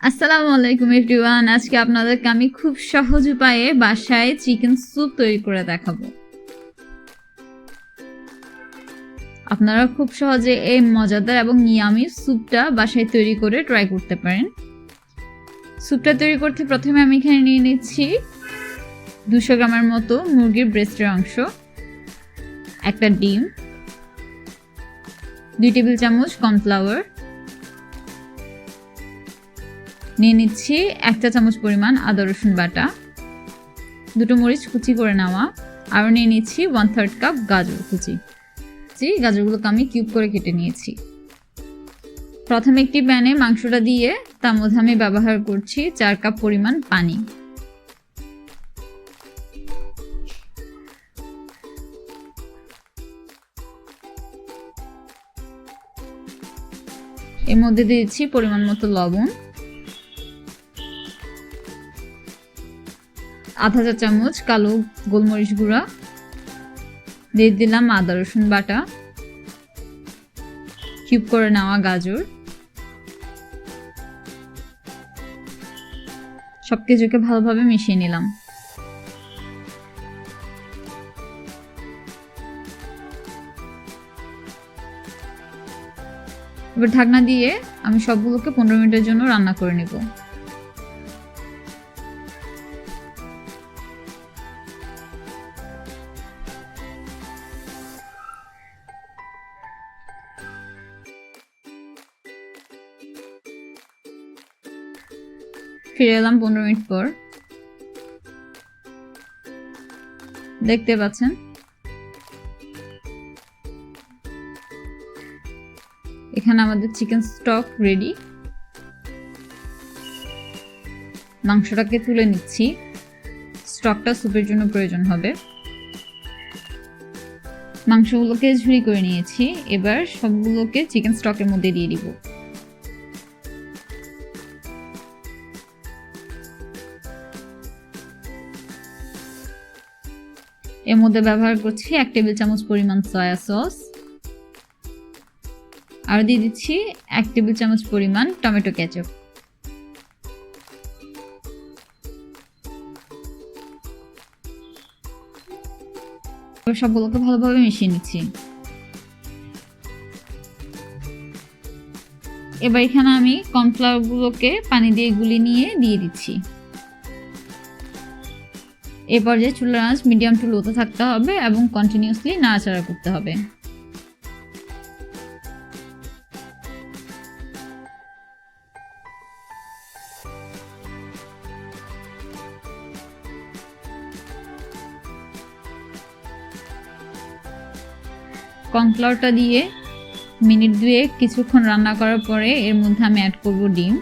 আসসালামু আলাইকুম এভরিওয়ান। আজকে আপনাদেরকে আমি খুব সহজ উপায়ে বাসায় চিকেন স্যুপ তৈরি করে দেখাবো। আপনারা খুব সহজে এই মজাদার এবং নিয়ামি স্যুপটা বাসায় তৈরি করে ট্রাই করতে পারেন। স্যুপটা তৈরি করতে প্রথমে আমি এখানে নিয়ে নিচ্ছি দুশো গ্রামের মতো মুরগির ব্রেস্টের অংশ, একটা ডিম, দুই টেবিল চামচ কর্নফ্লাওয়ার নিয়ে নিচ্ছি একটা চামচ পরিমাণ আদা, রসুন বাটা, দুটো মরিচ কুচি করে নেওয়া, আরও নিয়ে নিচ্ছি ওয়ান থার্ড কাপ গাজর কুচি। জি, গাজরগুলোকে আমি কিউব করে কেটে নিয়েছি। প্রথমে একটি প্যানে মাংসটা দিয়ে তার মধ্যে আমি ব্যবহার করছি চার কাপ পরিমাণ পানি। এর মধ্যে দিয়েছি পরিমাণ মতো লবণ। আধা চা চামচ কালো গোলমরিচ গুঁড়া। দিয়ে দিলাম আদা, রসুন বাটা। কিউব করে নেওয়া গাজর। সব কিছুকে ভালোভাবে মিশিয়ে নিলাম। এবার ঢাকনা দিয়ে আমি সবগুলোকে পনেরো মিনিটের জন্য রান্না করে নেব। ফিরে এলাম পনেরো মিনিট পর। দেখতে পাচ্ছেন? এখানে আমাদের চিকেন স্টক রেডি। মাংসটাকে তুলে নিচ্ছি। স্টকটা স্যুপের জন্য প্রয়োজন হবে। মাংসগুলোকে ঝুড়ি করে নিয়েছি। এবার সবগুলোকে চিকেন স্টকের মধ্যে দিয়ে দিব। এর মধ্যে ব্যবহার করছি এক টেবিল চামচ পরিমাণ সয়া সস আর দিয়ে দিচ্ছি এক টেবিল চামচ পরিমাণ টমেটো কেচাপ সবগুলোকে ভালোভাবে মিশিয়ে নিচ্ছি। এবার এখানে আমি কর্নফ্লাওয়ার গুলোকে পানি দিয়ে গুলি নিয়ে দিয়ে দিচ্ছি। এ পর্যায়ে চুলার আঁচ মিডিয়াম টু লোতে থাকতে হবে এবং কন্টিনিউসলি নাড়াচাড়া করতে হবে। কর্নফ্লাওয়ারটা দিয়ে মিনিট দুয়ে কিছুক্ষণ রান্না করার পরে এর মধ্যে আমি অ্যাড করব ডিম।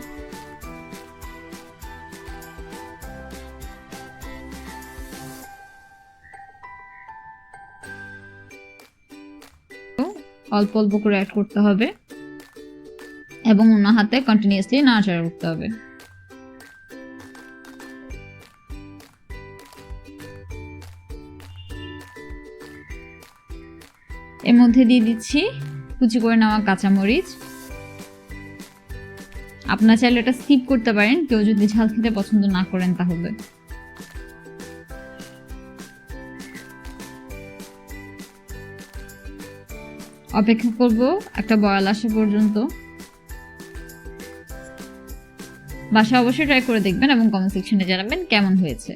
অল্প অল্প করে অ্যাড করতে হবে। এবং অন্য হাতে কন্টিনিউয়াসলি নাড়াচাড়া করতে হবে। এর মধ্যে দিয়ে দিচ্ছি কুচি করে নেওয়া কাঁচামরিচ। আপনার চাইলে এটা স্কিপ করতে পারেন, কেউ যদি ঝাল খেতে পছন্দ না করেন তাহলে। অপেক্ষা করব একটা বয়াল আসা পর্যন্ত। বাসা অবশ্যই ট্রাই করে দেখবেন এবং কমেন্ট সেকশনে জানাবেন কেমন হয়েছে।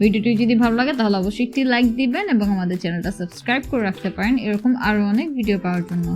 ভিডিওটি যদি ভালো লাগে তাহলে অবশ্যই একটি লাইক দিবেন এবং আমাদের চ্যানেলটা সাবস্ক্রাইব করে রাখতে পারেন। এরকম আরও অনেক ভিডিও পাওয়ার জন্য।